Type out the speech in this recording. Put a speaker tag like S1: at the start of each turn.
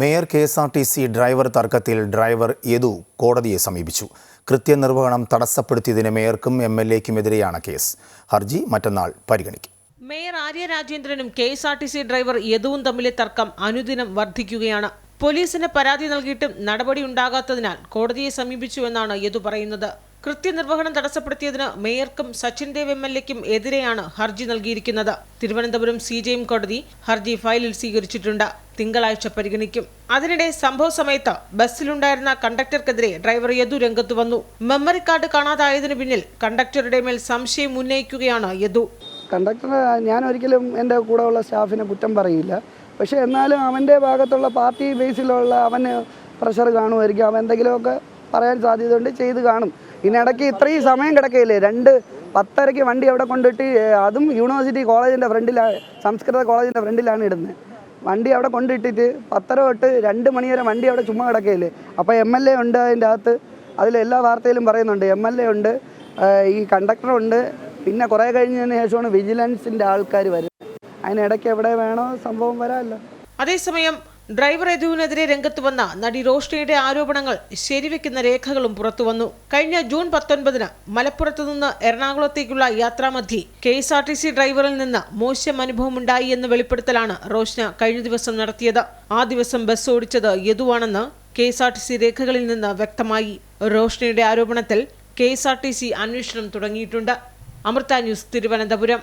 S1: Mayor K S R T C driver തർക്കത്തിൽ driver Yadu കോടതിയെ സമീപിച്ചു. കൃത്യനിർവഹണം തടസ്സപ്പെടുത്തിയതിന് മേയർക്കും എം എൽ എക്കുമെതിരെയാണ് കേസ്. ഹർജി മറ്റന്നാൾ പരിഗണിക്കും.
S2: Mayor Arya രാജേന്ദ്രനും K S R T C driver യദുവും തമ്മിലെ തർക്കം അനുദിനം വർദ്ധിക്കുകയാണ്. പോലീസിന് പരാതി നൽകിയിട്ടും നടപടി ഉണ്ടാകാത്തതിനാൽ കോടതിയെ സമീപിച്ചുവെന്നാണ് യദു പറയുന്നത്. കൃത്യനിർവഹണം തടസ്സപ്പെടുത്തിയതിന് മേയർക്കും സച്ചിൻ ദേവ് എം എൽ എക്കും എതിരെയാണ് ഹർജി നൽകിയിരിക്കുന്നത്. തിരുവനന്തപുരം സി കോടതി ഹർജി ഫയലിൽ സ്വീകരിച്ചിട്ടുണ്ട്. തിങ്കളാഴ്ച പരിഗണിക്കും. അതിനിടെ സംഭവ സമയത്ത് ബസ്സിലുണ്ടായിരുന്ന കണ്ടക്ടർക്കെതിരെ ഡ്രൈവർ യദു രംഗത്ത് വന്നു. മെമ്മറി കാർഡ് കാണാതായതിനു പിന്നിൽ കണ്ടക്ടറുടെ മേൽ സംശയം ഉന്നയിക്കുകയാണ് യദു.
S3: കണ്ടക്ടർ ഞാൻ ഒരിക്കലും എന്റെ കൂടെ ഉള്ള സ്റ്റാഫിനെ കുറ്റം പറയില്ല. പക്ഷേ എന്നാലും അവന്റെ ഭാഗത്തുള്ള പാർട്ടി ബേസിലുള്ള അവന് പ്രഷർ കാണുമായിരിക്കും. അവൻ എന്തെങ്കിലുമൊക്കെ പറയാൻ സാധ്യതയുണ്ട് ചെയ്ത് കാണും. ഇതിനിടയ്ക്ക് ഇത്രയും സമയം കിടക്കയില്ലേ? രണ്ട് പത്തരയ്ക്ക് വണ്ടി അവിടെ കൊണ്ടിട്ട് അതും യൂണിവേഴ്സിറ്റി കോളേജിന്റെ ഫ്രണ്ടിലാണ് സംസ്കൃത കോളേജിന്റെ ഫ്രണ്ടിലാണ് ഇടുന്നത്. വണ്ടി അവിടെ കൊണ്ടിട്ടിട്ട് പത്തര തൊട്ട് രണ്ട് മണി വരെ വണ്ടി അവിടെ ചുമ്മാ കിടക്കയില്ലേ? അപ്പോൾ എം എൽ എ ഉണ്ട് അതിന്റെ അകത്ത്. അതിലെല്ലാ വാർത്തയിലും പറയുന്നുണ്ട്. എം എൽ എ ഉണ്ട് ഈ കണ്ടക്ടറുണ്ട് പിന്നെ കുറേ കഴിഞ്ഞതിന് ശേഷമാണ് വിജിലൻസിന്റെ ആൾക്കാർ വരുന്നത്. അതിനിടയ്ക്ക് എവിടെ വേണോ സംഭവം വരാമല്ലോ.
S2: അതേസമയം ഡ്രൈവർ യദുവിനെതിരെ രംഗത്ത് വന്ന നടി റോഷ്നിയുടെ ആരോപണങ്ങൾ ശരിവെക്കുന്ന രേഖകളും പുറത്തുവന്നു കഴിഞ്ഞ ജൂൺ പത്തൊൻപതിന് മലപ്പുറത്തു നിന്ന് എറണാകുളത്തേക്കുള്ള യാത്രാമധ്യേ K S R T C ഡ്രൈവറിൽ നിന്ന് മോശം അനുഭവമുണ്ടായി എന്ന് വെളിപ്പെടുത്തലാണ് റോഷ്ന കഴിഞ്ഞ ദിവസം നടത്തിയത്. ആ ദിവസം ബസ് ഓടിച്ചത് യദുവാണെന്ന് K S R T C രേഖകളിൽ നിന്ന് വ്യക്തമായി. റോഷ്നയുടെ ആരോപണത്തിൽ K S R T C അന്വേഷണം തുടങ്ങിയിട്ടുണ്ട്. അമൃത ന്യൂസ് തിരുവനന്തപുരം.